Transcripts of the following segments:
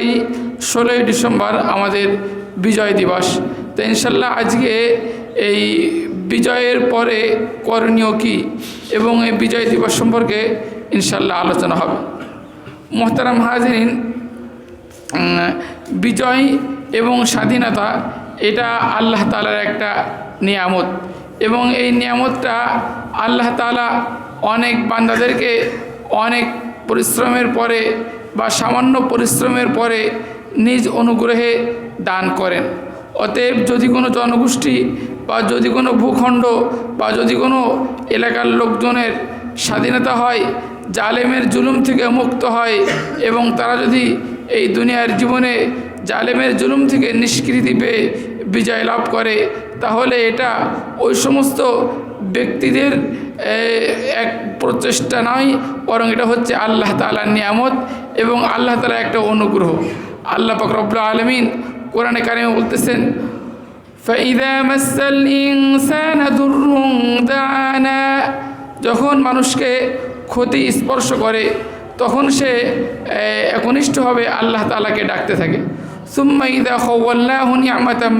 বছরেই ষোলোই ডিসেম্বর আমাদের বিজয় দিবস। তো ইনশাল্লাহ আজকে এই বিজয়ের পরে করণীয় কী এবং এই বিজয় দিবস সম্পর্কে ইনশাল্লাহ আলোচনা হবে। মোহতারাম হাজরিন বিজয় এবং স্বাধীনতা এটা আল্লাহ তালার একটা নিয়ামত এবং এই নিয়ামতটা আল্লাহ তালা অনেক বান্দাদেরকে অনেক পরিশ্রমের পরে বা সামান্য পরিশ্রমের পরে নিজ অনুগ্রহে দান করেন। অতএব যদি কোনো জনগোষ্ঠী বা যদি কোনো ভূখণ্ড বা যদি কোনো এলাকার লোকজনের স্বাধীনতা হয়, জালেমের জুলুম থেকে মুক্ত হয় এবং তারা যদি এই দুনিয়ার জীবনে জালেমের জুলুম থেকে নিষ্কৃতি পেয়ে বিজয় লাভ করে, তাহলে এটা ওই সমস্ত ব্যক্তিদের এক প্রচেষ্টা নয়, বরং এটা হচ্ছে আল্লাহ তালার নিয়ামত এবং আল্লাহ তালা একটা অনুগ্রহ। আল্লাহ পাকরবুল্লা আলমিন কোরআনে কারিমে বলতেছেন যখন মানুষকে ক্ষতি স্পর্শ করে, তখন সে একনিষ্ঠভাবে আল্লাহ তালাকে ডাকতে থাকে।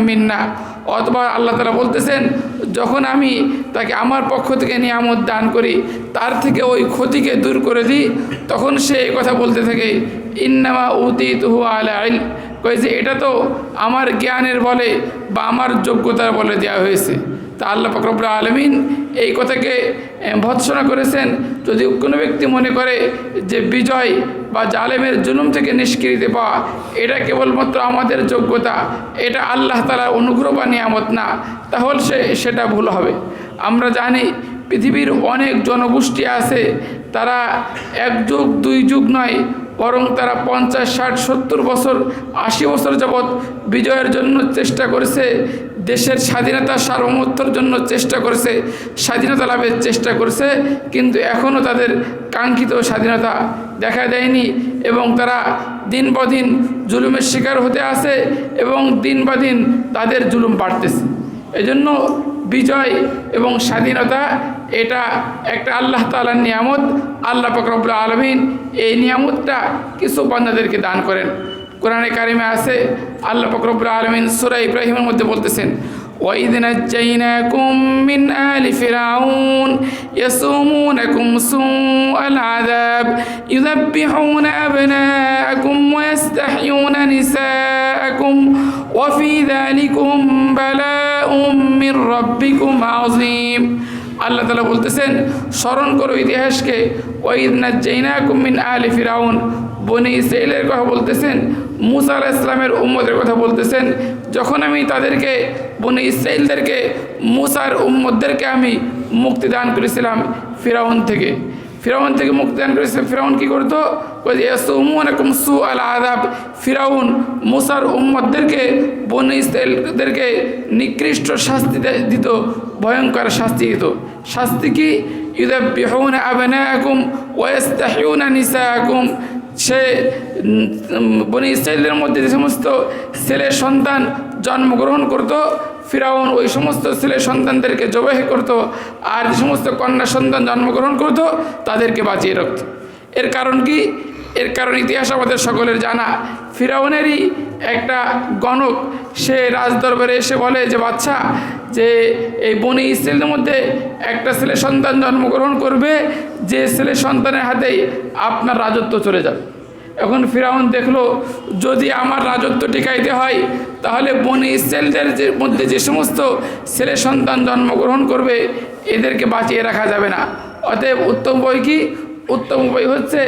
মিন্না। অথবা আল্লাহ তালা বলতেছেন, যখন আমি তাকে আমার পক্ষ থেকে নিয়ামত দান করি, তার থেকে ওই ক্ষতিকে দূর করে দিই, তখন সে এই কথা বলতে থাকে, ইন্নামা উতি তুহু আলা আইল কয়ে যে, এটা তো আমার জ্ঞানের বলে বা আমার যোগ্যতার বলে দেওয়া হয়েছে। তা আল্লাহ ফকরবুল আলমিন এই কথাকে ভৎসনা করেছেন। যদি কোনো ব্যক্তি মনে করে যে বিজয় বা জালেমের জুলুম থেকে নিষ্কৃতি পাওয়া, এটা কেবলমাত্র আমাদের যোগ্যতা, এটা আল্লাহ তালার অনুগ্রহ বা নিয়ামত না, তাহলে সে, সেটা ভুল হবে। আমরা জানি পৃথিবীর অনেক জনগোষ্ঠী আছে, তারা এক যুগ, দুই যুগ নয় বরং তারা পঞ্চাশ, ষাট, সত্তর বছর, আশি বছর যাবৎ বিজয়ের জন্য চেষ্টা করেছে, দেশের স্বাধীনতা সার্বভৌমত্বর জন্য চেষ্টা করেছে, স্বাধীনতা লাভের চেষ্টা করেছে, কিন্তু এখনও তাদের কাঙ্ক্ষিত স্বাধীনতা দেখা দেয়নি এবং তারা দিন দিন জুলুমের শিকার হতে আসে এবং দিন দিন তাদের জুলুম বাড়তেছে। এজন্য বিজয় এবং স্বাধীনতা এটা একটা আল্লাহ তালার নিয়ামত আল্লাহ ফকরবুল্লা আলমিন এই নিয়ামতটা কিছু বান্দাদেরকে দান করেন কোরআনে কারিমে আছে আল্লাহ ফকরবুল্লা আলমিন সুরা ইব্রাহিমের মধ্যে বলতেছেন وإذ نجيناكم من آل فرعون يسومونكم سوء العذاب يذبحون أبناءكم ويستحيون نساءكم وفي ذلكم بلاء من ربكم عظيم আল্লাহ তালা বলতেছেন, স্মরণ করো ইতিহাসকে, ওয়াইদ নাজ্জাইনা কুমিন আলি ফিরাউন বনি ইসরায়েলের কথা বলতেছেন, মুসা আলাহ ইসলামের উম্মদের কথা বলতেছেন, যখন আমি তাদেরকে, বনি ইসরায়েলদেরকে মুসার উম্মদদেরকে আমি মুক্তি দান করেছিলাম ফিরাউন থেকে। ফিরাউন থেকে মুক্তি দান করেছিলাম, ফিরাউন কী করতো? সু আল আদাব ফিরাউন মুসার উম্মদদেরকে বনি ইসরায়েলদেরকে নিকৃষ্ট শাস্তি দিত ভয়ঙ্কর শাস্তি দিত। শাস্তি কি? সে বনি ইসরায়েলের মধ্যে যে সমস্ত ছেলে সন্তান জন্মগ্রহণ করত, ফিরাউন ওই সমস্ত ছেলে সন্তানদেরকে জবাহ করত, আর যে সমস্ত কন্যা সন্তান জন্মগ্রহণ করত, তাদেরকে বাঁচিয়ে রাখত। এর কারণ কি? এর কারণ ইতিহাস আমাদের সকলের জানা। ফিরাউনেরই একটা গণক, সে রাজদরবারে এসে বলে যে বাচ্চা যে এই বনি ইসরায়েলের মধ্যে একটা ছেলে সন্তান জন্মগ্রহণ করবে, যে ছেলে সন্তানের হাতেই আপনার রাজত্ব চলে যাবে। এখন ফিরাউন দেখল, যদি আমার রাজত্ব টিকাইতে হয়, তাহলে বনি ইসরায়েলদের মধ্যে যে সমস্ত ছেলে সন্তান জন্মগ্রহণ করবে, এদেরকে বাঁচিয়ে রাখা যাবে না। অতএব উত্তম বই কি? উত্তম উপায় হচ্ছে,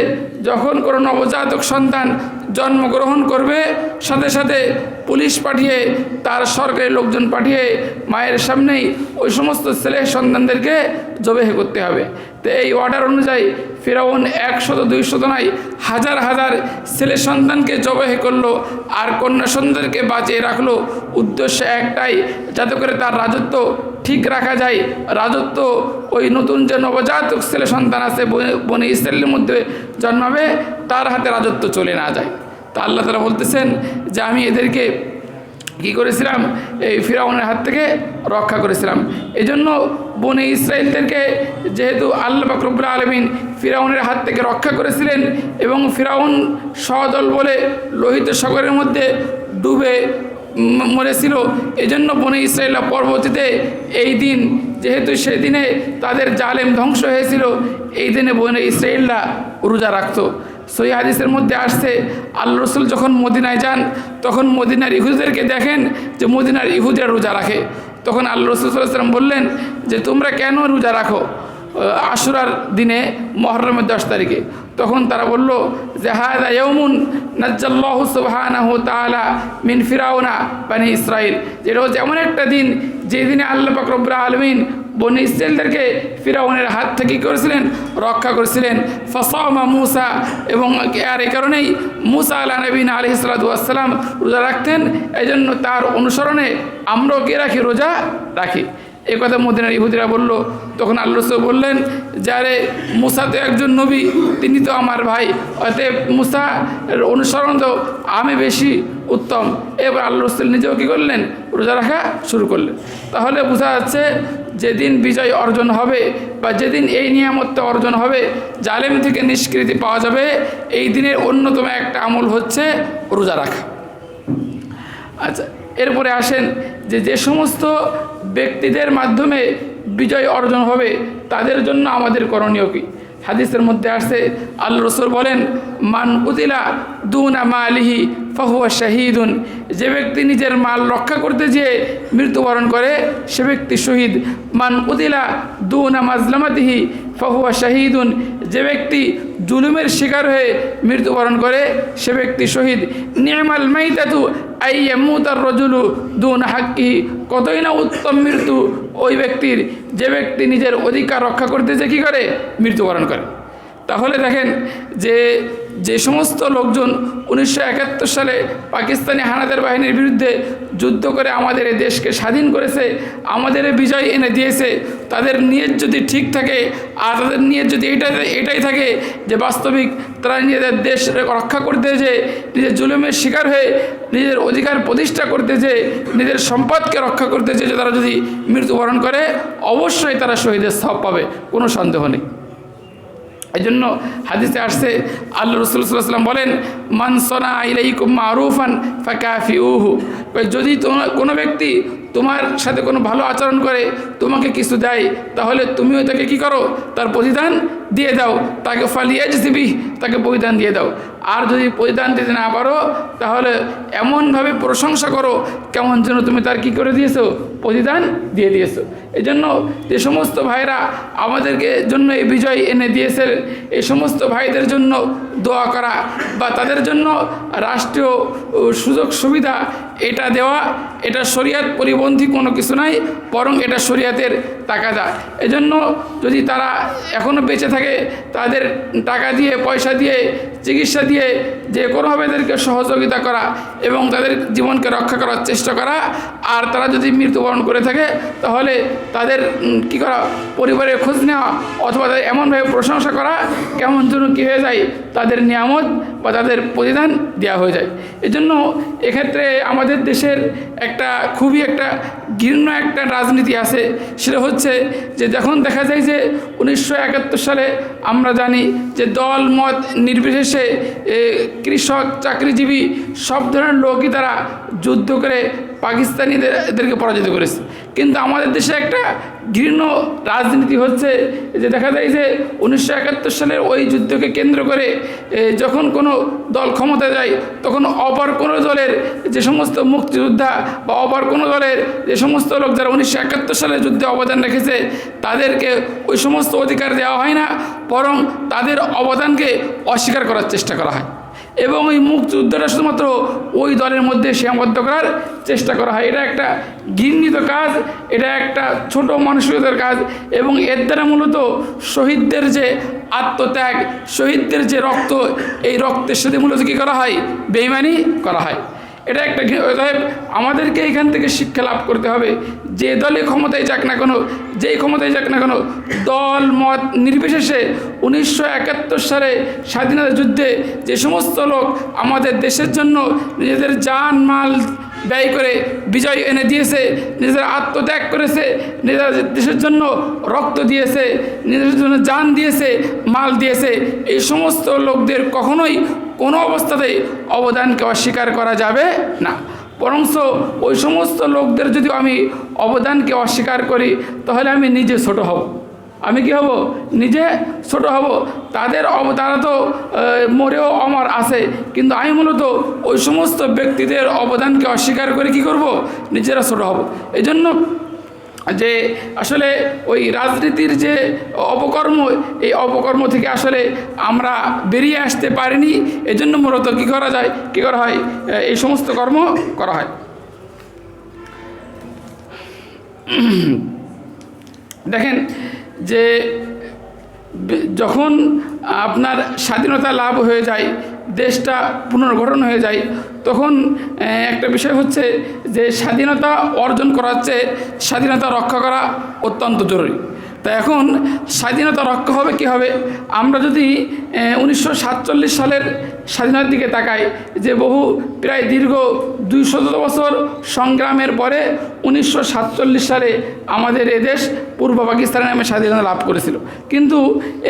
যখন কোনো নবজাতক সন্তান জন্মগ্রহণ করবে, সাথে সাথে পুলিশ পাঠিয়ে তার সরকারি লোকজন পাঠিয়ে মায়ের সামনেই ওই সমস্ত ছেলে সন্তানদেরকে জবেহ করতে হবে। তো এই অর্ডার অনুযায়ী ফেরাউন একশত, দুইশত নয়, হাজার হাজার ছেলে সন্তানকে জবেহ করল আর কন্যা সন্তানকে বাঁচিয়ে রাখল। উদ্দেশ্য একটাই, যাতে করে তার রাজত্ব ঠিক রাখা যায়। রাজত্ব ওই নতুন যে নবজাতক ছেলে সন্তান আছে বনে- ইসরায়েলের মধ্যে জন্মাবে তার হাতে রাজত্ব চলে না যায়। তা আল্লাহ তালা বলতেছেন যে, আমি এদেরকে কি করেছিলাম? এই ফিরাউনের হাত থেকে রক্ষা করেছিলাম। এই জন্য বনে ইসরায়েলদেরকে যেহেতু আল্লাহ বাকরবুল আলমিন ফিরাউনের হাত থেকে রক্ষা করেছিলেন এবং ফিরাউন সদল বলে লোহিত সাগরের মধ্যে ডুবে মরেছিল, এজন্য বনে ইসরায়েলরা পরবর্তীতে এই দিন, যেহেতু সেদিনে তাদের জালেম ধ্বংস হয়েছিল, এই দিনে বনে ইসরায়েলরা রোজা রাখতো। সই হাদিসের মধ্যে আসছে আল্লাহ রসুল যখন মদিনায় যান, তখন মদিনার ইহুদেরকে দেখেন যে মদিনার ইহুদের রোজা রাখে। তখন আল্লাহ রসুল সাল্লাম বললেন যে, তোমরা কেন রোজা রাখো? আশুরার দিনে, মহরমের দশ তারিখে। তখন তারা বলল যে হায়দা ইয়মুন নাজ্জাল্লাহ সুবহানাহু তাআলা মিন ফিরাউনা বানি ইসরাইল যেটা হচ্ছে এমন একটা দিন যে দিনে আল্লাহ পাক আলমিন বনি ইসরায়েলদেরকে ফিরাউনের হাত থেকে করেছিলেন? রক্ষা করেছিলেন। ফসামা মুসা এবং আর এই কারণেই মুসা আল্লাহ নবীন আলি সালাতাম রোজা রাখতেন। এই জন্য তার অনুসরণে আমরাও কে রাখি? রোজা রাখি। এই কথা মদিনার ইহুদিরা বলল, তখন আল্লাহ বললেন যারে মুসা তো একজন নবী, তিনি তো আমার ভাই। অতএব মুসা অনুসরণ তো আমি বেশি উত্তম। এবার আল্লাহ রসুল নিজেও কী করলেন? রোজা রাখা শুরু করলেন। তাহলে বোঝা যাচ্ছে যেদিন বিজয় অর্জন হবে বা যেদিন এই নিয়ামতটা অর্জন হবে, জালেম থেকে নিষ্কৃতি পাওয়া যাবে। এই দিনের অন্যতম একটা আমল হচ্ছে রোজা রাখা। আচ্ছা এরপরে আসেন যে যে সমস্ত ব্যক্তিদের মাধ্যমে বিজয় অর্জন হবে, তাদের জন্য আমাদের করণীয় কী? হাদিসের মধ্যে আসছে আল রসুল বলেন, মান উদিলা দুনা মালিহি ফাহুয়া শাহিদুন। যে ব্যক্তি নিজের মাল রক্ষা করতে যেয়ে মৃত্যুবরণ করে, সে ব্যক্তি শহীদ। মান উদিলা দুনা মাজলামাতিহি ফাহুয়া শাহিদুন, যে ব্যক্তি জুলুমের শিকার হয়ে মৃত্যুবরণ করে, সে ব্যক্তি শহীদ। নিয়মাল মাইতাতু আইয়ামুতার রজুলু দুন হাক্কি। কতই না উত্তম মৃত্যু ওই ব্যক্তির। যে ব্যক্তি নিজের অধিকার রক্ষা করতে যে কী করে? মৃত্যুবরণ করে। তাহলে দেখেন যে যে সমস্ত লোকজন উনিশশো একাত্তর সালে পাকিস্তানি হানাদার বাহিনীর বিরুদ্ধে যুদ্ধ করে আমাদের এই দেশকে স্বাধীন করেছে, আমাদের বিজয় এনে দিয়েছে, তাদের নিয়ত যদি ঠিক থাকে, আর তাদের নিয়ত যদি এটাই এটাই থাকে যে বাস্তবিক তারা নিজেদের দেশ রক্ষা করতে যে নিজের জুলুমের শিকার হয়ে নিজের অধিকার প্রতিষ্ঠা করতে যে নিজের সম্পদকে রক্ষা করতে যে তারা যদি মৃত্যুবরণ করে, অবশ্যই তারা শহীদের সব পাবে, কোনো সন্দেহ নেই। এই জন্য হাদিসে আসছে, আল্লাহ রসুল সাল্লাম বলেন মানসনা ইলাইকুম মারুফান ফাঁকা উহু যদি তোমার কোনো ব্যক্তি তোমার সাথে কোনো ভালো আচরণ করে তোমাকে কিছু দেয়, তাহলে তুমিও তাকে কি করো? তার প্রতিদান দিয়ে দাও। তাকে ফালিয়াজ দিবি তাকে পরিধান দিয়ে দাও। আর যদি পরিধান দিতে না পারো, তাহলে এমনভাবে প্রশংসা করো, কেমন যেন তুমি তার কি করে দিয়েছ? প্রতিদান দিয়ে দিয়েছ। এই জন্য যে সমস্ত ভাইরা আমাদেরকে জন্য এই বিজয় এনে দিয়েছে, এই সমস্ত ভাইদের জন্য দোয়া করা বা তাদের জন্য রাষ্ট্রীয় সুযোগ সুবিধা এটা দেওয়া, এটা শরিয়াত পরিপন্থী কোনো কিছু নাই, বরং এটা শরিয়াতের তাকাদা এজন্য যদি তারা এখনও বেঁচে থাকে, তাদের টাকা দিয়ে, পয়সা দিয়ে, চিকিৎসা দিয়ে যে কোনোভাবে তাদেরকে সহযোগিতা করা এবং তাদের জীবনকে রক্ষা করার চেষ্টা করা, আর তারা যদি মৃত্যুবরণ করে থাকে, তাহলে তাদের কী করা, পরিবারের খোঁজ নেওয়া অথবা তাদের এমনভাবে প্রশংসা করা কেমন যেন কী হয়ে যায় তাদের নিয়ামত বা তাদের প্রতিদান দেওয়া হয়ে যায়। এজন্য এক্ষেত্রে আমাদের দেশের একটা খুবই একটা ঘৃণ্য একটা রাজনীতি আছে। সেটা হচ্ছে যে যখন দেখা যায় যে উনিশশো একাত্তর সালে আমরা জানি যে দল, মত নির্বিশেষে কৃষক, চাকরিজীবী সব ধরনের লোকই তারা যুদ্ধ করে পাকিস্তানিদের, এদেরকে পরাজিত করেছে। কিন্তু আমাদের দেশে একটা ঘৃণ্য রাজনীতি হচ্ছে যে দেখা যায় যে উনিশশো একাত্তর সালের ওই যুদ্ধকে কেন্দ্র করে যখন কোনো দল ক্ষমতা যায়, তখন অপর কোনো দলের যে সমস্ত মুক্তিযোদ্ধা বা অপর কোনো দলের যে সমস্ত লোক যারা উনিশশো একাত্তর সালে যুদ্ধে অবদান রেখেছে, তাদেরকে ওই সমস্ত অধিকার দেওয়া হয় না, বরং তাদের অবদানকে অস্বীকার করার চেষ্টা করা হয়। এবং ওই মুক্তিযুদ্ধটা শুধুমাত্র ওই দলের মধ্যে সীমাবদ্ধ করার চেষ্টা করা হয়। এটা একটা ঘৃণিত কাজ, এটা একটা ছোট মানসিকতার কাজ এবং এর দ্বারা মূলত শহীদদের যে আত্মত্যাগ, শহীদদের যে রক্ত, এই রক্তের সাথে মূলত কী করা হয়? বেইমানি করা হয়। এটা একটা অতএব আমাদেরকে এখান থেকে শিক্ষা লাভ করতে হবে। যে দলে ক্ষমতায় যাক না কোনো, যেই ক্ষমতায় যাক না কোনো, দল, মত নির্বিশেষে উনিশশো একাত্তর সালে স্বাধীনতা যুদ্ধে যে সমস্ত লোক আমাদের দেশের জন্য নিজেদের জান, মাল ব্যয় করে বিজয় এনে দিয়েছে নিজের আত্মত্যাগ করেছে, নিজের দেশের জন্য রক্ত দিয়েছে নিজের জন্য জান দিয়েছে, মাল দিয়েছে, এই সমস্ত লোকদের কখনোই কোনো অবস্থাতেই অবদানকে অস্বীকার করা যাবে না। বরংস ওই সমস্ত লোকদের যদি আমি অবদানকে অস্বীকার করি, তাহলে আমি নিজে ছোট হব। আমি কি হব? নিজে ছোট হব। তাদের তারা তো মরেও অমর আছে। কিন্তু আমি মূলত ওই সমস্ত ব্যক্তিদের অবদানকে অস্বীকার করে কি করব? নিজেরা ছোট হব। এই জন্য যে আসলে ওই রাজনীতির যে অপকর্ম, এই অপকর্ম থেকে আসলে আমরা বেরিয়ে আসতে পারিনি। এজন্য মূলত কী করা যায়? কী করা হয়? এই সমস্ত কর্ম করা হয়। দেখেন যে যখন আপনার স্বাধীনতা লাভ হয়ে যায় দেশটা পুনর্গঠন হয়ে যায়, তখন একটা বিষয় হচ্ছে যে স্বাধীনতা অর্জন করার চেয়ে স্বাধীনতা রক্ষা করা অত্যন্ত জরুরি। তা এখন স্বাধীনতা রক্ষা হবে, কি হবে? আমরা যদি উনিশশো সাতচল্লিশ সালের স্বাধীনতার দিকে তাকাই, যে বহু, প্রায় দীর্ঘ দুই শত বছর সংগ্রামের পরে উনিশশো সাতচল্লিশ সালে আমাদের এদেশ পূর্ব পাকিস্তানের নামে স্বাধীনতা লাভ করেছিল। কিন্তু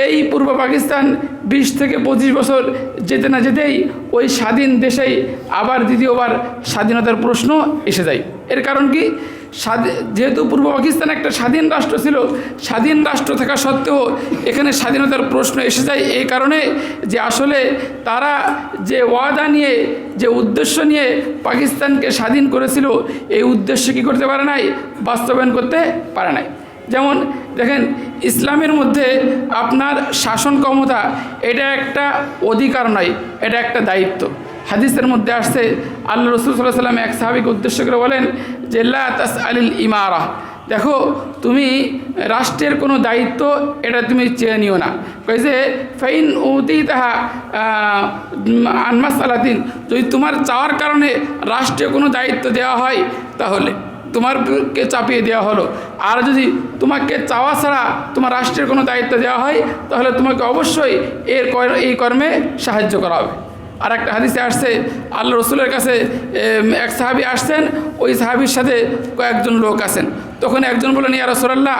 এই পূর্ব পাকিস্তান বিশ থেকে পঁচিশ বছর যেতে না যেতেই ওই স্বাধীন দেশেই আবার দ্বিতীয়বার স্বাধীনতার প্রশ্ন এসে যায়। এর কারণ কি? যেহেতু পূর্ব পাকিস্তান একটা স্বাধীন রাষ্ট্র ছিল, স্বাধীন রাষ্ট্র থাকা সত্ত্বেও এখানে স্বাধীনতার প্রশ্ন এসে যায় এই কারণে যে আসলে তারা যে ওয়াদা নিয়ে, যে উদ্দেশ্য নিয়ে পাকিস্তানকে স্বাধীন করেছিল, এই উদ্দেশ্য কী করতে পারে নাই? বাস্তবায়ন করতে পারে নাই। যেমন দেখেন, ইসলামের মধ্যে আপনার শাসন ক্ষমতা এটা একটা অধিকার নয়, এটা একটা দায়িত্ব। হাদিসের মধ্যে আসছে, আল্লাহ রসুল সাল্লাহ সাল্লাম এক সাহাবিকে উদ্দেশ্য করে বলেন যে, লা তাস আলিল ইমারা। দেখো, তুমি রাষ্ট্রের কোনো দায়িত্ব এটা তুমি চেয়ে নিও না। কই যে, ফাইন উদি তাহা আনমাস আলাদিন যদি তোমার চাওয়ার কারণে রাষ্ট্রে কোনো দায়িত্ব দেওয়া হয়, তাহলে তোমারকে চাপিয়ে দেওয়া হলো। আর যদি তোমাকে চাওয়া ছাড়া তোমার রাষ্ট্রের কোনো দায়িত্ব দেওয়া হয়, তাহলে তোমাকে অবশ্যই এর এই কর্মে সাহায্য করা হবে। আর একটা হাদিসে আসছে, আল্লাহ রসুলের কাছে এক সাহাবি আসছেন, ওই সাহাবির সাথে কয়েকজন লোক আছেন। তখন একজন বলেন ইয়া রসুলাল্লাহ,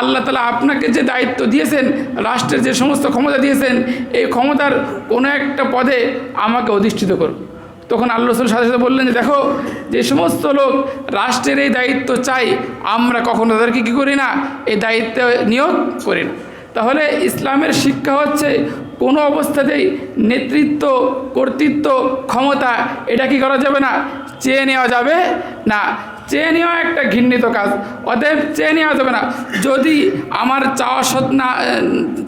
আল্লাহ তালা আপনাকে যে দায়িত্ব দিয়েছেন, রাষ্ট্রের যে সমস্ত ক্ষমতা দিয়েছেন, এই ক্ষমতার কোনো একটা পদে আমাকে অধিষ্ঠিত করুন। তখন আল্লাহ রসুল সাথে সাথে বললেন যে দেখো, যে সমস্ত লোক রাষ্ট্রের এই দায়িত্ব চাই আমরা কখনো তাদেরকে কী করি না, এই দায়িত্ব নিয়োগ করি না। তাহলে ইসলামের শিক্ষা হচ্ছে কোনো অবস্থাতেই নেতৃত্ব কর্তৃত্ব ক্ষমতা এটা কি করা যাবে না? চেয়ে নেওয়া যাবে না। চেয়ে নেওয়া একটা ঘৃণিত কাজ। অতএব চেয়ে নেওয়া যাবে না। যদি আমার চাওয়া সত্ না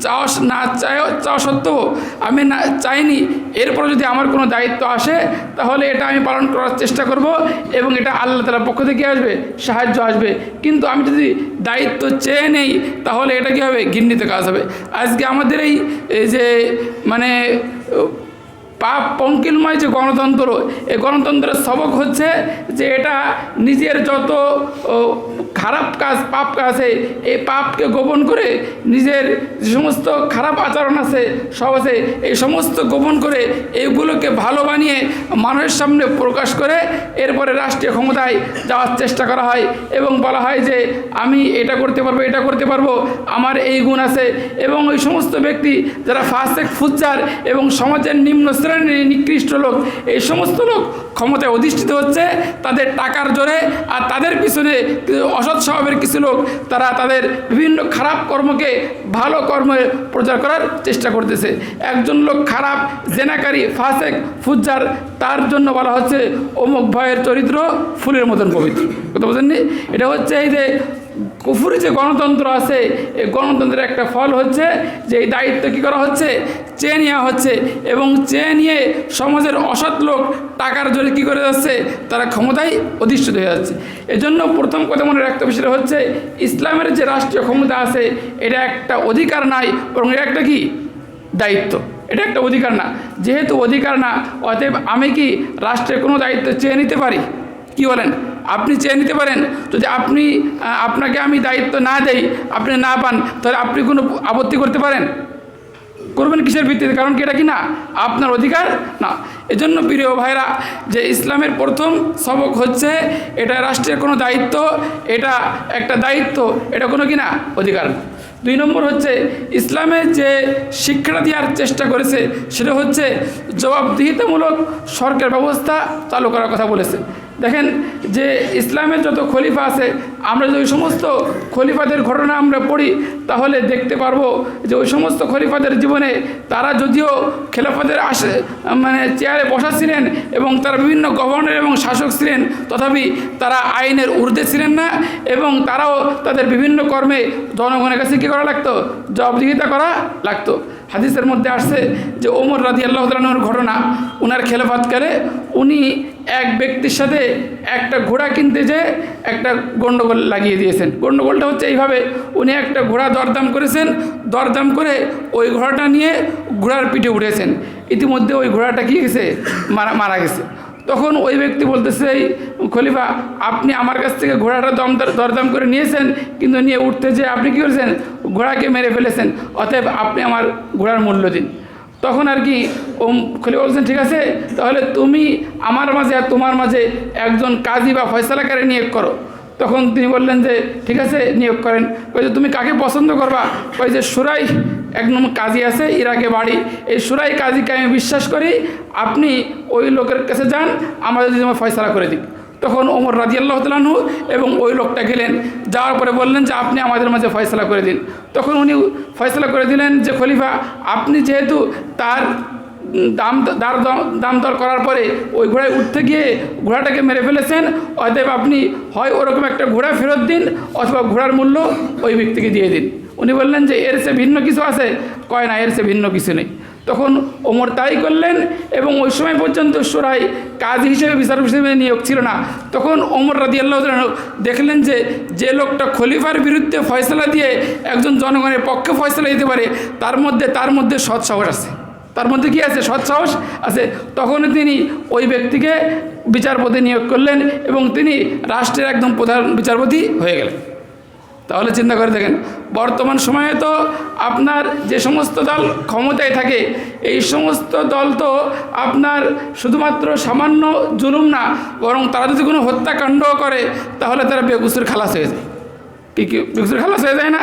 চাওয়া না চাই চাওয়া সত্ত্বেও আমি না, চাইনি এরপর যদি আমার কোনো দায়িত্ব আসে, তাহলে এটা আমি পালন করার চেষ্টা করব এবং এটা আল্লাহ তালার পক্ষ থেকে আসবে, সাহায্য আসবে। কিন্তু আমি যদি দায়িত্ব চেয়ে নেই, তাহলে এটা কী হবে? ঘৃণিত কাজ হবে। আজকে আমাদের এই যে মানে পাপ পঙ্কিলময় যে গণতন্ত্র, এই গণতন্ত্রের সবক হচ্ছে যে এটা নিজের যত খারাপ কাজ, পাপ আছে, এই পাপকে গোপন করে নিজের যে সমস্ত খারাপ আচরণ আছে, সব আছে, এই সমস্ত গোপন করে এইগুলোকে ভালো বানিয়ে মানুষের সামনে প্রকাশ করে এরপরে রাষ্ট্রীয় ক্ষমতায় যাওয়ার চেষ্টা করা হয় এবং বলা হয় যে আমি এটা করতে পারব, এটা করতে পারব, আমার এই গুণ আছে এবং ওই সমস্ত ব্যক্তি যারা ফাসেক ফুজ্জার এবং সমাজের নিম্ন শ্রেণির নিকৃষ্ট লোক। এই সমস্ত লোক ক্ষমতায় অধিষ্ঠিত হচ্ছে, তাদের টাকার জোরে, আর তাদের পিছনে অসৎ স্বভাবের কিছু লোক, তারা তাদের বিভিন্ন খারাপ কর্মকে ভালো কর্মে প্রচার করার চেষ্টা করতেছে। একজন লোক খারাপ, জেনাকারী, ফাসেক, ফুজ্জার, তার জন্য বলা হচ্ছে অমুক ভয়ের চরিত্র ফুলের মতন পবিত্র। কথা বোঝেননি? এটা হচ্ছে এই যে কুফুরি যে গণতন্ত্র আছে, এই গণতন্ত্রের একটা ফল হচ্ছে যে এই দায়িত্ব কী করা হচ্ছে? চেয়ে নেওয়া হচ্ছে। এবং চেয়ে নিয়ে সমাজের অসৎ লোক টাকার জোরে কী করে যাচ্ছে? তারা ক্ষমতায় অধিষ্ঠিত হয়ে যাচ্ছে। এজন্য প্রথম কথা মনে রাখতে হবে হচ্ছে, ইসলামের যে রাষ্ট্রীয় ক্ষমতা আছে, এটা একটা অধিকার নাই, বরং এটা একটা কি? দায়িত্ব। এটা একটা অধিকার না। যেহেতু অধিকার না, অতএব আমি কি রাষ্ট্রের কোনো দায়িত্ব চেয়ে নিতে পারি? কি বলেন? আপনি চেয়ে নিতে পারেন। যদি আপনি আপনাকে আমি দায়িত্ব না দেই, আপনি না পান, তাহলে আপনি কোনো আপত্তি করতে পারেন? করবেন কিসের ভিত্তিতে? কারণ কি এটা কি না? আপনার অধিকার? না। এজন্য প্রিয় ভাইরা, যে ইসলামের প্রথম সবক হচ্ছে এটা রাষ্ট্রের কোনো দায়িত্ব, এটা একটা দায়িত্ব, এটা কোনো কি না? অধিকার। দুই নম্বর হচ্ছে ইসলামের যে শিক্ষা দেওয়ার চেষ্টা করেছে, সেটা হচ্ছে জবাবদিহিতামূলক সরকার ব্যবস্থা চালু করার কথা বলেছে। দেখেন যে ইসলামের যত খলিফা আছে, আমরা যদি ওই সমস্ত খলিফাদের ঘটনা আমরা পড়ি, তাহলে দেখতে পারব যে ওই সমস্ত খলিফাদের জীবনে তারা যদিও খেলাফাদের আসে মানে চেয়ারে বসা ছিলেন এবং তারা বিভিন্ন গভর্নর এবং শাসক ছিলেন, তথাপি তারা আইনের ঊর্ধ্বে ছিলেন না এবং তারাও তাদের বিভিন্ন কর্মে জনগণের কাছে কী করা লাগতো? জবাবদিহিতা করা লাগতো। হাদিসের মধ্যে আসছে যে ওমর রাজি আল্লাহ ঘটনা ওনার খেলাফাতকালে উনি এক ব্যক্তির সাথে একটা ঘোড়া কিনতে যে একটা গণ্ডগোল লাগিয়ে দিয়েছেন। গণ্ডগোলটা হচ্ছে এইভাবে, উনি একটা ঘোড়া দরদাম করেছেন, দরদাম করে ওই ঘোড়াটা নিয়ে ঘোড়ার পিঠে উঠেছেন। ইতিমধ্যে ওই ঘোড়াটা কী গেছে মারা মারা গেছে। তখন ওই ব্যক্তি বলতেছে খলিফা, আপনি আমার কাছ থেকে ঘোড়াটা দম দরদাম করে নিয়েছেন, কিন্তু নিয়ে উঠতে যে আপনি কী করেছেন? ঘোড়াকে মেরে ফেলেছেন, অতএব আপনি আমার ঘোড়ার মূল্য দিন। তখন আর কি ও খলিফা বলছেন, ঠিক আছে, তাহলে তুমি আমার মাঝে আর তোমার মাঝে একজন কাজী বা ফয়সালাকারে নিয়োগ করো। তখন তিনি বললেন যে, ঠিক আছে, নিয়োগ করেন। ওই যে, তুমি কাকে পছন্দ করবা? ওই যে, সুরাই এক নম্বর কাজী আছে ইরাকে বাড়ি। এই সুরাই কাজীকে আমি বিশ্বাস করি, আপনি ওই লোকের কাছে যান আমাদের যদি আমার ফয়সালা করে দিক তখন ওমর রাজি আল্লাহ তালু এবং ওই লোকটা গেলেন। যাওয়ার পরে বললেন যে, আপনি আমাদের মাঝে ফয়সলা করে দিন। তখন উনি ফয়সলা করে দিলেন যে, খলিফা, আপনি যেহেতু তার দাম দার দাম দর করার পরে ওই ঘোড়ায় উঠতে গিয়ে ঘোড়াটাকে মেরে ফেলেছেন, অতএব আপনি হয় ওরকম একটা ঘোড়া ফেরত দিন অথবা ঘোড়ার মূল্য ওই ব্যক্তিকে দিয়ে দিন। উনি বললেন যে, এর সে ভিন্ন কিছু আছে? কয়, না, এর সে ভিন্ন কিছু নেই। তখন ওমর তাই করলেন এবং ওই সময় পর্যন্ত সোরাই কাজ হিসেবে বিচার হিসেবে নিয়োগ ছিল না। তখন ওমর রাজি আল্লাহ দেখলেন যে যে লোকটা খলিফার বিরুদ্ধে ফয়সলা দিয়ে একজন জনগণের পক্ষে ফয়সলা দিতে পারে, তার মধ্যে তার মধ্যে সৎ সাহস আছে। তার মধ্যে কি আছে? সৎ সাহস আছে। তখন তিনি ওই ব্যক্তিকে বিচারপতি নিয়োগ করলেন এবং তিনি রাষ্ট্রের একদম প্রধান বিচারপতি হয়ে গেলেন। তাহলে চিন্তা করে দেখেন, বর্তমান সময়ে তো আপনার যে সমস্ত দল ক্ষমতায় থাকে, এই সমস্ত দল তো আপনার শুধুমাত্র সামান্য জুলুম না, বরং তারা যদি কোনো হত্যাকাণ্ড করে, তাহলে তারা বেগুসুর খালাস হয়ে যায়। কি বেগুসুর খালাস হয়ে যায় না?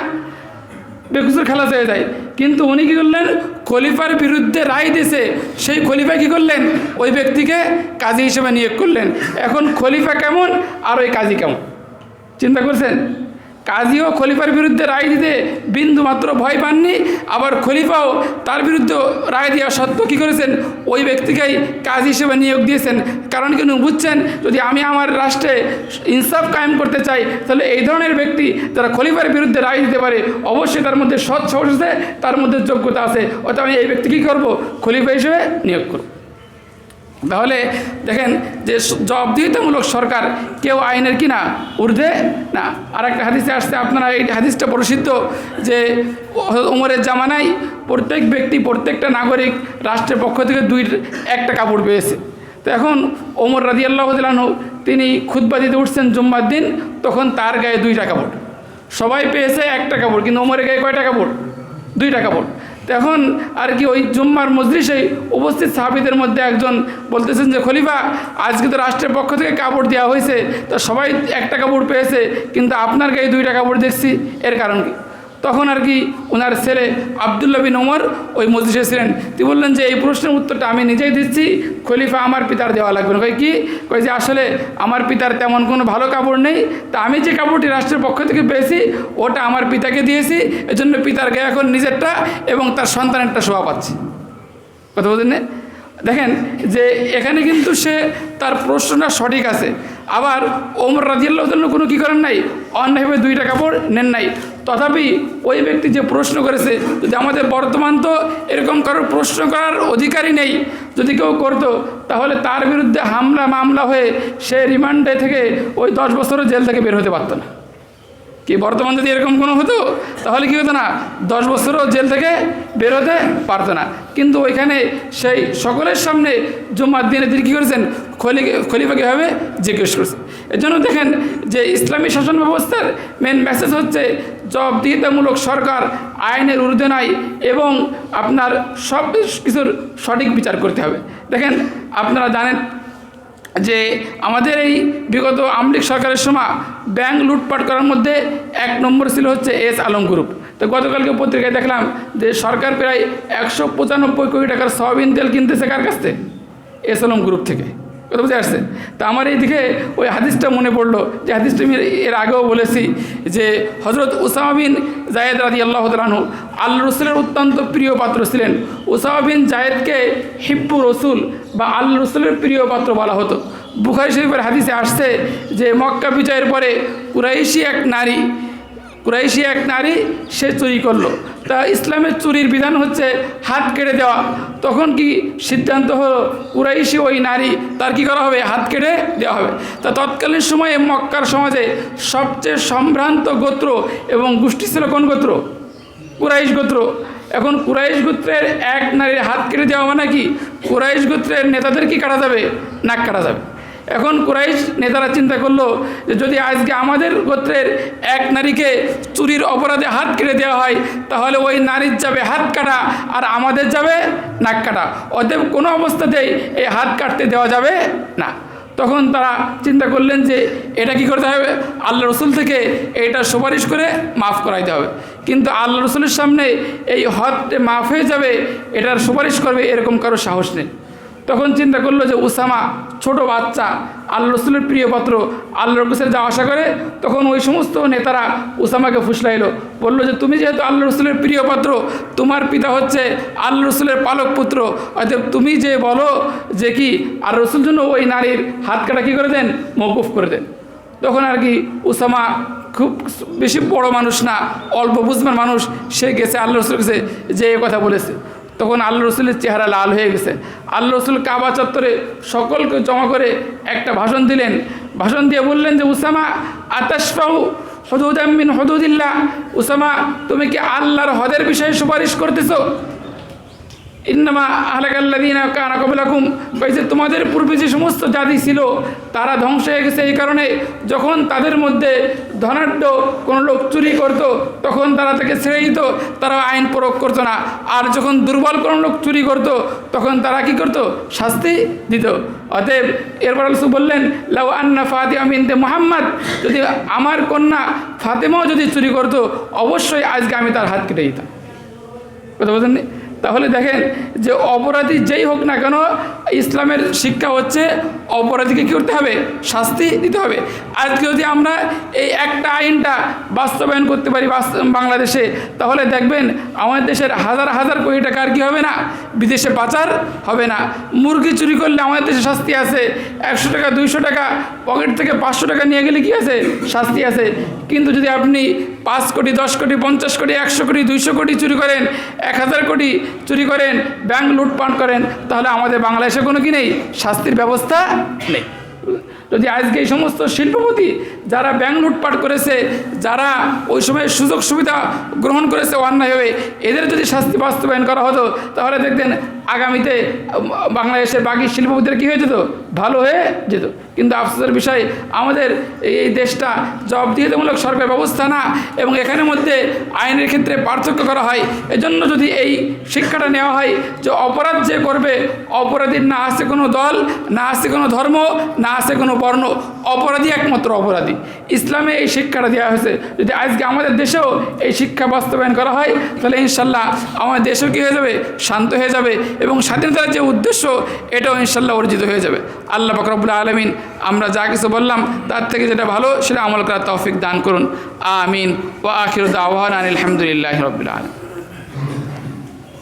বেকুসুর খালাস হয়ে যায়। কিন্তু উনি কী করলেন? খলিফার বিরুদ্ধে রায় দিছে সেই খলিফা কী করলেন? ওই ব্যক্তিকে কাজী হিসেবে নিয়োগ করলেন। এখন খলিফা কেমন? আর ওই কাজী কেমন? চিন্তা করছেন? কাজীও খলিফার বিরুদ্ধে রায় দিতে বিন্দু মাত্র ভয় পাননি। আবার খলিফাও তার বিরুদ্ধে রায় দেওয়া সত্ত্বেও কী করেছেন? ওই ব্যক্তিকেই কাজ হিসেবে নিয়োগ দিয়েছেন। কারণ কি উনি বুঝছেন, যদি আমি আমার রাষ্ট্রে ইনসাফ কায়েম করতে চাই, তাহলে এই ধরনের ব্যক্তি যারা খলিফার বিরুদ্ধে রায় দিতে পারে, অবশ্যই তার মধ্যে সৎ সাহস আছে, তার মধ্যে যোগ্যতা আছে। অর্থাৎ আমি এই ব্যক্তি কী করব? খলিফা হিসেবে নিয়োগ করব। তাহলে দেখেন যে জবাবদিহিতামূলক সরকার কেউ আইনের কি না ঊর্ধ্বে? না। আর একটা হাদিসে আসছে, আপনারা এই হাদিসটা প্রসিদ্ধ যে উমরের জামানায় প্রত্যেক ব্যক্তি, প্রত্যেকটা নাগরিক রাষ্ট্রের পক্ষ থেকে দুই একটা কাপড় পেয়েছে। তো এখন ওমর রাজি আল্লাহ তিনি খুদ্া দিতে উঠছেন জুম্মার দিন, তখন তার গায়ে দুইটা কাপড়। সবাই পেয়েছে একটা কাপড়, কিন্তু ওমরের গায়ে কয়টা কাপড়? দুইটা কাপড়। তখন আর কি ওই জুম্মার মজলিসে উপস্থিত সাহাবিদের মধ্যে একজন বলতেছেন যে, খলিফা, আজকে তো রাষ্ট্রের পক্ষ থেকে কাপড় দেওয়া হয়েছে, তো সবাই একটা কাপড় পেয়েছে, কিন্তু আপনার গায়ে দুইটা কাপড় দেখছি, এর কারণ কি? তখন আর কি ওনার ছেলে আবদুল্লা বিন ওমর ওই মসজিদে ছিলেন। তিনি বললেন যে, এই প্রশ্নের উত্তরটা আমি নিজেই দিচ্ছি। খলিফা আমার পিতার দেওয়া লাগবে না। কি? কই যে, আসলে আমার পিতার তেমন কোনো ভালো কাপড় নেই। তা আমি যে কাপড়টি রাষ্ট্রের পক্ষ থেকে পেয়েছি, ওটা আমার পিতাকে দিয়েছি। এজন্য পিতার গায়ে এখন নিজেরটা এবং তার সন্তানেরটা শোভা পাচ্ছি। কথা বলছেন না? দেখেন যে, এখানে কিন্তু সে তার প্রশ্নটা সঠিক আছে। আবার ওমর রাজিয়াল্লাহ কোনো কী করেন নাই? অন্যায়ভাবে দুইটা কাপড় নেন নাই। তথাপি ওই ব্যক্তি যে প্রশ্ন করেছে, যদি আমাদের বর্তমান তো এরকম কারোর প্রশ্ন করার অধিকারই নেই, যদি কেউ করতো, তাহলে তার বিরুদ্ধে হামলা, মামলা হয়ে সে রিমান্ডে থেকে ওই দশ বছরের জেল থেকে বের হতে পারতো না। কি বর্তমান যদি এরকম কোনো হতো, তাহলে কী হতো না? দশ বছরও জেল থেকে বেরোতে পারতো না। কিন্তু ওইখানে সেই সকলের সামনে জুম্মার দিনে তিনি কী করেছেন? খলি খলিফা কীভাবে জিজ্ঞেস এর জন্য দেখেন যে ইসলামী শাসন ব্যবস্থার মেন মেসেজ হচ্ছে জবাবদিহিতামূলক সরকার আইনের ঊর্ধ্বে নাই এবং আপনার সব কিছুর সঠিক বিচার করতে হবে। দেখেন, আপনারা জানেন যে আমাদের এই বিগত আমলিক সরকারের সময় ব্যাংক লুটপাট করার মধ্যে এক নম্বর ছিল হচ্ছে এস আলম গ্রুপ। তো গতকালকে পত্রিকায় দেখলাম যে সরকার প্রায় একশো পঁচানব্বই কোটি টাকার সয়াবিন তেল কিনতেছে কার কাছ থেকে? এস আলম গ্রুপ থেকে। কথা বুঝে আসছে? তা আমার এইদিকে ওই হাদিসটা মনে পড়ল যে হাদিসটা আমি এর আগেও বলেছি যে হজরত উসামা বিন জায়েদ রাজি আল্লাহ তালাহু আল্লাহ রসুলের অত্যন্ত প্রিয় পাত্র ছিলেন। উসামা বিন জায়েদকে রসুল বা আল্লাহ রসুলের প্রিয় পাত্র বলা হতো। বুখারি শরীফের হাদিসে আসছে যে মক্কা বিজয়ের পরে কুরাইশি এক নারী কুরাইশি এক নারী সে চুরি করল। তা ইসলামের চুরির বিধান হচ্ছে হাত কেটে দেওয়া। তখন কি সিদ্ধান্ত হলো কুরাইশি ওই নারী, তার কি করা হবে? হাত কেটে দেওয়া হবে। তা তৎকালীন সময়ে মক্কার সমাজে সবচেয়ে সম্ভ্রান্ত গোত্র এবং গোষ্ঠী ছিল কোন গোত্র? কুরাইশ গোত্র। এখন কুরাইশ গোত্রের এক নারীর হাত কেটে দেওয়া মানে কি? কুরাইশ গোত্রের নেতাদের কি কাটা যাবে? নাক কাটা যাবে। এখন কুরাইশ নেতারা চিন্তা করল যে যদি আজকে আমাদের গোত্রের এক নারীকে চুরির অপরাধে হাত কেটে দেওয়া হয়, তাহলে ওই নারীর যাবে হাত কাটা আর আমাদের যাবে নাক কাটা। অতএব কোনো অবস্থাতেই এই হাত কাটতে দেওয়া যাবে না। তখন তারা চিন্তা করলেন যে এটা কি করতে হবে? আল্লাহ রসুল থেকে এটা সুপারিশ করে মাফ করাইতে হবে। কিন্তু আল্লাহ রসুলের সামনে এই হদ মাফ হয়ে যাবে, এটার সুপারিশ করবে এরকম কারও সাহস নেই। তখন চিন্তা করল যে উসামা ছোট বাচ্চা আল্লাহ রসুলের প্রিয় পাত্র আল্লাহ রসুলের যা আশা করে, তখন ওই সমস্ত নেতারা উসামাকে ফুসলাইলো। বলল যে, তুমি যেহেতু আল্লাহ রসুলের প্রিয় পাত্র, তোমার পিতা হচ্ছে আল্লাহ রসুলের পালক পুত্র। অতএব তুমি যে বলো যে কি, আর রসুল জন্য ওই নারীর হাত কাটা কী করে দেন? মৌকুফ করে দেন। তখন আর কি উসামা খুব বেশি বড় মানুষ না, অল্প বুঝবার মানুষ, সে গেছে আল্লাহ রসুল গেছে যে কথা বলেছে। তখন আল্লাহ রসুলের চেহারা লাল হয়ে গেছে। আল্লাহ রসুল কাবা চত্বরে সকলকে জমা করে একটা ভাষণ দিলেন। ভাষণ দিয়ে বললেন যে, উসামা আতাসফাউ হদুদাম্মিন হদুদিল্লা উসামা, তুমি কি আল্লাহর হদের বিষয়ে সুপারিশ করতেছো? ইন্নামা আহলাকাল্লাদিনা কানা কবলাকুম কইছে তোমাদের পূর্বে যে সমস্ত জাতি ছিল, তারা ধ্বংস হয়ে গেছে এই কারণে। যখন তাদের মধ্যে ধনাঢ্য কোনো লোক চুরি করত, তখন তারা তাকে ছেড়ে দিত তারা আইন প্রয়োগ করতো না। আর যখন দুর্বল কোনো লোক চুরি করত, তখন তারা কি করত? শাস্তি দিত। অতএব এরপর আলসু বললেন, লাউ আন্না ফাতিমা বিনতে মোহাম্মদ। যদি আমার কন্যা ফাতেমাও যদি চুরি করতো, অবশ্যই আজকে আমি তার হাত কেটে দিতাম। কথা বলছেন তাহলে দেখেন যে অপরাধী যেই হোক না কেন, ইসলামের শিক্ষা হচ্ছে অপরাধীকে কী করতে হবে? শাস্তি দিতে হবে। আজকে যদি আমরা এই একটা আইনটা বাস্তবায়ন করতে পারি বাংলাদেশে, তাহলে দেখবেন আমাদের দেশের হাজার হাজার কোটি টাকার কি হবে না? বিদেশে পাচার হবে না। মুরগি চুরি করলে আমাদের দেশে শাস্তি আছে। একশো টাকা, দুইশো টাকা, পকেট থেকে পাঁচশো টাকা নিয়ে গেলে কি আছে? শাস্তি আছে। কিন্তু যদি আপনি পাঁচ কোটি, দশ কোটি, পঞ্চাশ কোটি, একশো কোটি, দুইশো কোটি চুরি করেন, এক হাজার কোটি চুরি করেন ব্যাংক লুটপাট করেন তাহলে আমাদের বাংলাদেশে কোনো কি নেই? শাস্তির ব্যবস্থা নেই। যদি আজকে এই সমস্ত শিল্পপতি যারা ব্যাংক লুটপাট করেছে, যারা ওই সময় সুযোগ সুবিধা গ্রহণ করেছে অন্যায়ভাবে, এদের যদি শাস্তি বাস্তবায়ন করা হতো, তাহলে দেখতেন আগামীতে বাংলাদেশের বাকি শিল্পপতিরা কী হয়ে যেত? ভালো হয়ে যেত। কিন্তু আফসোসের বিষয়, আমাদের এই দেশটা জবাবদিহিতামূলক সরকার ব্যবস্থা না এবং এখানের মধ্যে আইনের ক্ষেত্রে পার্থক্য করা হয়। এজন্য যদি এই শিক্ষাটা নেওয়া হয় যে অপরাধ যে করবে, অপরাধীর না আছে কোনো দল, না আছে কোনো ধর্ম, না আছে কোনো বর্ণ অপরাধী একমাত্র অপরাধী। ইসলামে এই শিক্ষাটা দেওয়া হয়েছে। যদি আজকে আমাদের দেশেও এই শিক্ষা বাস্তবায়ন করা হয়, তাহলে ইনশাল্লাহ আমাদের দেশও কী হয়ে যাবে? শান্ত হয়ে যাবে এবং স্বাধীনতার যে উদ্দেশ্য, এটাও ইনশাল্লাহ অর্জিত হয়ে যাবে। আল্লাহ বকরবুল্লা আলমিন, আমরা যা কিছু বললাম, তার থেকে যেটা ভালো, সেটা আমল করার তৌফিক দান করুন। আমিন। ও আখির দাওয়ান আলহামদুলিল্লাহ রবিল আলম